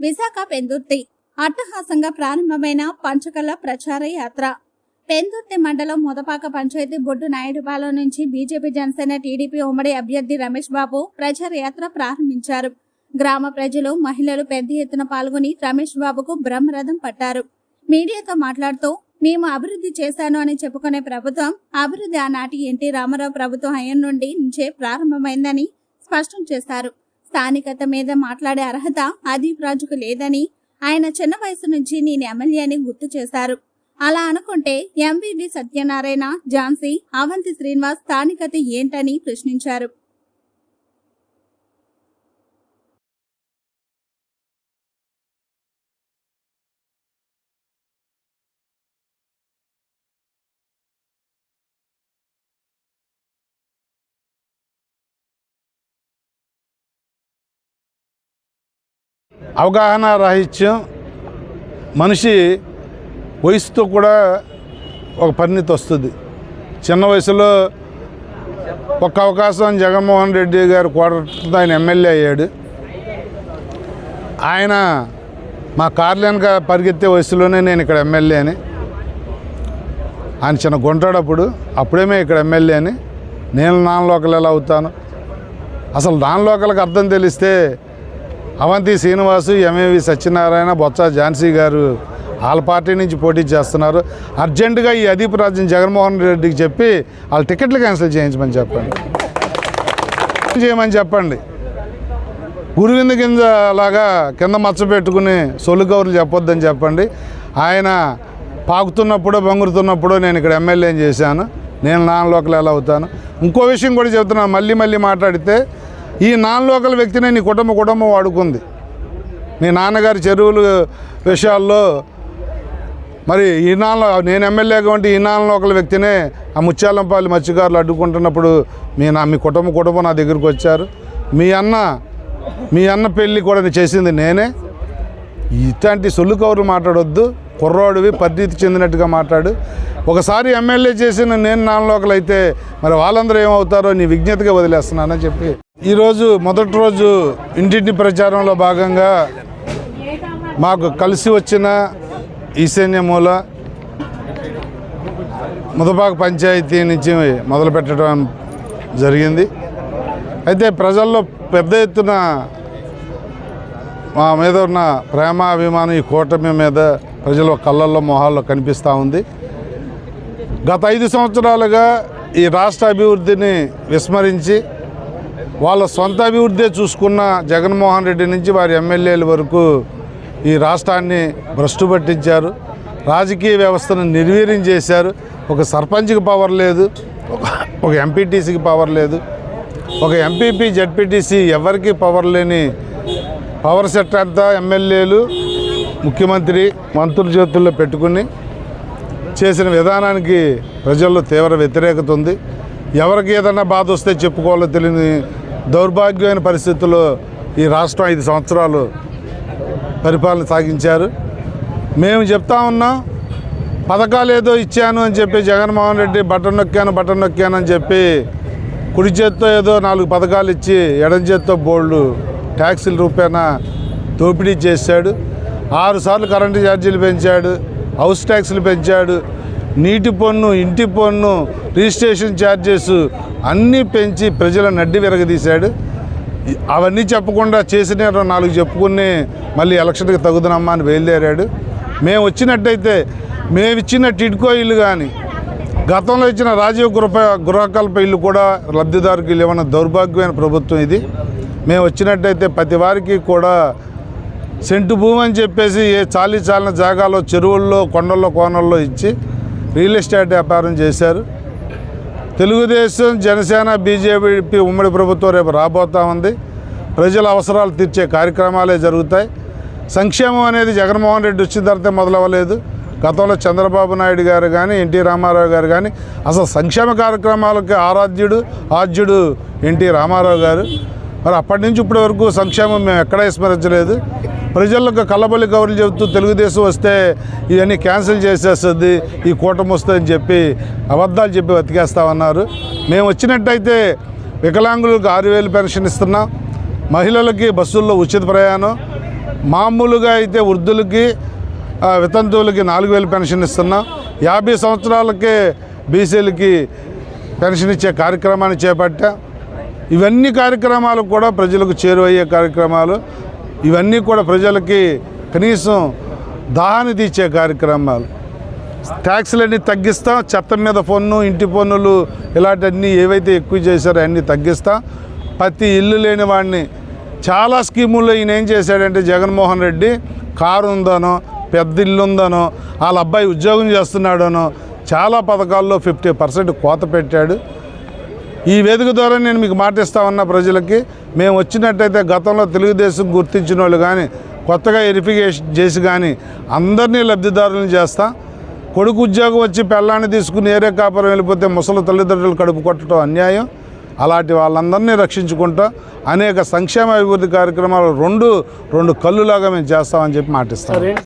విశాఖ పెందుర్తి అట్టహాసంగా ప్రారంభమైన పంచకల ప్రచార యాత్ర. పెందుర్తి మండలం మొదపాక పంచాయతీ బొడ్డు నాయుడుపాలెం నుంచి బీజేపీ జనసేన టీడీపీ ఉమ్మడి అభ్యర్థి రమేష్ బాబు ప్రచార యాత్ర ప్రారంభించారు. గ్రామ ప్రజలు మహిళలు పెద్ద ఎత్తున పాల్గొని రమేష్ బాబుకు బ్రహ్మరథం పట్టారు. మీడియాతో మాట్లాడుతూ మేము అభివృద్ధి చేశాను అని చెప్పుకునే ప్రభుత్వం అభివృద్ధి ఆనాటి ఎన్టీ రామారావు ప్రభుత్వం హయం నుండి నుంచే ప్రారంభమైందని స్పష్టం చేశారు. స్థానికత మీద మాట్లాడే అర్హత అదీప్ రాజుకు లేదని ఆయన చిన్న వయసు నుంచి నేను ఎమ్మెల్యే అని గుర్తు చేశారు. అలా అనుకుంటే ఎంవివి సత్యనారాయణ ఝాన్సీ అవంతి శ్రీనివాస్ స్థానికత ఏంటని ప్రశ్నించారు. అవగాహన రాహిత్యం మనిషి వయసుతో కూడా ఒక పరిణితి వస్తుంది. చిన్న వయసులో ఒక అవకాశం జగన్మోహన్ రెడ్డి గారు కోటతో ఆయన ఎమ్మెల్యే అయ్యాడు. ఆయన మా కార్యాలయానికి పరిగెత్తే వయసులోనే నేను ఇక్కడ ఎమ్మెల్యే అని. ఆయన చిన్న గుంటాడప్పుడు అప్పుడేమే ఇక్కడ ఎమ్మెల్యే అని. నేను నాన్ లోకల్ ఎలా అవుతాను? అసలు నాన్ లోకల్కి అర్థం తెలిస్తే అవంతి శ్రీనివాసు ఎంఏవి సత్యనారాయణ బొత్స ఝాన్సీ గారు వాళ్ళ పార్టీ నుంచి పోటీ చేస్తున్నారు. అర్జెంటుగా ఈ అదీప్ రాజ్యం జగన్మోహన్ రెడ్డికి చెప్పి వాళ్ళ టికెట్లు క్యాన్సిల్ చేయించమని చెప్పండి. చేయమని చెప్పండి. గురువింద కింద లాగా కింద మచ్చ పెట్టుకుని సొల్లు చెప్పొద్దని చెప్పండి. ఆయన పాకుతున్నప్పుడు బొంగురుతున్నప్పుడు నేను ఇక్కడ ఎమ్మెల్యేని చేశాను. నేను నాన్ లోకల్ ఎలా అవుతాను. ఇంకో విషయం కూడా చెబుతున్నాను మళ్ళీ మళ్ళీ మాట్లాడితే ఈ నాన్ లోకల్ వ్యక్తినే నీ కుటుంబ కుటుంబం వాడుకుంది. మీ నాన్నగారి చెరువులు విషయాల్లో మరి ఈ నాన్న నేను ఎమ్మెల్యేగా ఉంటే ఈ నాన్న లోకల్ వ్యక్తినే ఆ ముత్యాలంపల్లి మత్స్యకారులు అడ్డుకుంటున్నప్పుడు మీ నా మీ కుటుంబ కుటుంబం నా దగ్గరికి వచ్చారు. మీ అన్న మీ అన్న పెళ్ళి కూడా చేసింది నేనే. ఇట్లాంటి సొల్లు కౌరులు మాట్లాడొద్దు. కుర్రోడివి పరిణితి చెందినట్టుగా మాట్లాడు. ఒకసారి ఎమ్మెల్యే చేసిన నేను నాన్న అయితే మరి వాళ్ళందరూ ఏమవుతారో నీ విజ్ఞతగా వదిలేస్తున్నానని చెప్పి. ఈరోజు మొదటి రోజు ఇంటింటి ప్రచారంలో భాగంగా మాకు కలిసి వచ్చిన ఈశాన్య మూల ముదపాక పంచాయతీ నుంచి మొదలు పెట్టడం జరిగింది. అయితే ప్రజల్లో పెద్ద ఎత్తున మా మీద ఉన్న ప్రేమ అభిమానం ఈ కూటమి మీద ప్రజల కళ్ళల్లో మొహాల్లో కనిపిస్తూ ఉంది. గత ఐదు సంవత్సరాలుగా ఈ రాష్ట్ర అభివృద్ధిని విస్మరించి వాళ్ళ సొంత అభివృద్ధి చూసుకున్న జగన్మోహన్ రెడ్డి నుంచి వారి ఎమ్మెల్యేల వరకు ఈ రాష్ట్రాన్ని భ్రష్టు పట్టించారు. రాజకీయ వ్యవస్థను నిర్వీర్యం చేశారు. ఒక సర్పంచ్కి పవర్ లేదు ఒక- ఎంపీటీసీకి పవర్ లేదు ఒక ఎంపీపీ జడ్పీటీసీ ఎవరికీ పవర్ లేని పవర్ సెట్ అంతా ఎమ్మెల్యేలు ముఖ్యమంత్రి మంత్రుల చేతుల్లో పెట్టుకుని చేసిన విధానానికి ప్రజల్లో తీవ్ర వ్యతిరేకత ఉంది. ఎవరికి ఏదైనా బాధ వస్తే చెప్పుకోవాలో తెలియని దౌర్భాగ్యమైన పరిస్థితుల్లో ఈ రాష్ట్రం ఐదు సంవత్సరాలు పరిపాలన సాగించారు. మేము చెప్తా ఉన్నాం పథకాలు ఏదో ఇచ్చాను అని చెప్పి జగన్మోహన్ రెడ్డి బటన్ నొక్కాను బటన్ నొక్కాను అని చెప్పి కుడి చేత్తో ఏదో నాలుగు పథకాలు ఇచ్చి ఎడం చేత్తో బోల్డు ట్యాక్సీల రూపేణా దోపిడీ చేశాడు. ఆరుసార్లు కరెంటు ఛార్జీలు పెంచాడు హౌస్ ట్యాక్స్లు పెంచాడు నీటి పన్ను ఇంటి పన్ను రిజిస్ట్రేషన్ ఛార్జెస్ అన్నీ పెంచి ప్రజల నడ్డి విరగదీశాడు. అవన్నీ చెప్పకుండా చేసిన నాలుగు చెప్పుకుని మళ్ళీ ఎలక్షన్కి తగుదనమ్మా అని బయలుదేరాడు. మేము వచ్చినట్టయితే మేము ఇచ్చిన టిడ్కో ఇల్లు కానీ గతంలో ఇచ్చిన రాజీవ్ గృహ గృహకల్ప ఇల్లు కూడా లబ్ధిదారుకి ఇవ్వన దౌర్భాగ్యమైన ప్రభుత్వం ఇది. మేము వచ్చినట్టయితే ప్రతి వారికి కూడా సెంటు భూమి అని చెప్పేసి ఏ చాలీ చాలిన జాగాలో చెరువుల్లో కొండల్లో కోనల్లో ఇచ్చి రియల్ ఎస్టేట్ వ్యాపారం చేశారు. తెలుగుదేశం జనసేన బీజేపీ ఉమ్మడి ప్రభుత్వం రేపు రాబోతా ఉంది. ప్రజల అవసరాలు తీర్చే కార్యక్రమాలే జరుగుతాయి. సంక్షేమం అనేది జగన్మోహన్ రెడ్డి వచ్చిన తర్వాత మొదలవ్వలేదు. గతంలో చంద్రబాబు నాయుడు గారు కానీ ఎన్టీ రామారావు గారు కానీ అసలు సంక్షేమ కార్యక్రమాలకి ఆరాధ్యుడు ఆద్యుడు ఎన్టీ రామారావు గారు. మరి అప్పటి నుంచి ఇప్పటి వరకు సంక్షేమం మేము ఎక్కడా విస్మరించలేదు. ప్రజలకు కలబలి కబుర్లు చెబుతూ తెలుగుదేశం వస్తే ఇవన్నీ క్యాన్సిల్ చేసేస్తుంది ఈ కూటమి వస్తుందని చెప్పి అబద్ధాలు చెప్పి బతికేస్తామన్నారు. మేము వచ్చినట్టయితే వికలాంగులకు ఆరు వేలు పెన్షన్ ఇస్తున్నాం. మహిళలకి బస్సుల్లో ఉచిత ప్రయాణం. మామూలుగా అయితే వృద్ధులకి వితంతువులకి నాలుగు వేలు పెన్షన్ ఇస్తున్నాం. యాభై సంవత్సరాలకే బీసీలకి పెన్షన్ ఇచ్చే కార్యక్రమాన్ని చేపట్టాం. ఇవన్నీ కార్యక్రమాలు కూడా ప్రజలకు చేరువయ్యే కార్యక్రమాలు ఇవన్నీ కూడా ప్రజలకి కనీసం దాహాన్ని తీర్చే కార్యక్రమాలు. ట్యాక్స్లన్నీ తగ్గిస్తాం చెత్త మీద పన్ను ఇంటి పన్నులు ఇలాంటివన్నీ ఏవైతే ఎక్కువ చేశారో అన్నీ తగ్గిస్తాం. ప్రతి ఇల్లు లేని వాడిని చాలా స్కీముల్లో ఈయన ఏం చేశాడంటే జగన్మోహన్ రెడ్డి కారు ఉందనో పెద్ద ఇల్లు ఉందనో వాళ్ళ అబ్బాయి ఉద్యోగం చేస్తున్నాడనో చాలా పథకాల్లో ఫిఫ్టీ పర్సెంట్ కోత పెట్టాడు. ఈ వేదిక ద్వారా నేను మీకు మాటిస్తా ఉన్న ప్రజలకి. మేము వచ్చినట్టయితే గతంలో తెలుగుదేశం గుర్తించిన వాళ్ళు కానీ కొత్తగా వెరిఫికేషన్ చేసి కానీ అందరినీ లబ్ధిదారులను చేస్తా. కొడుకు ఉద్యోగం వచ్చి పెళ్ళాన్ని తీసుకుని ఏరే కాపురం వెళ్ళిపోతే ముసలి తల్లిదండ్రులు కడుపు కొట్టడం అన్యాయం. అలాంటి వాళ్ళందరినీ రక్షించుకుంటూ. అనేక సంక్షేమ అభివృద్ధి కార్యక్రమాలు రెండు రెండు కళ్ళులాగా మేము చేస్తామని చెప్పి మాటిస్తాం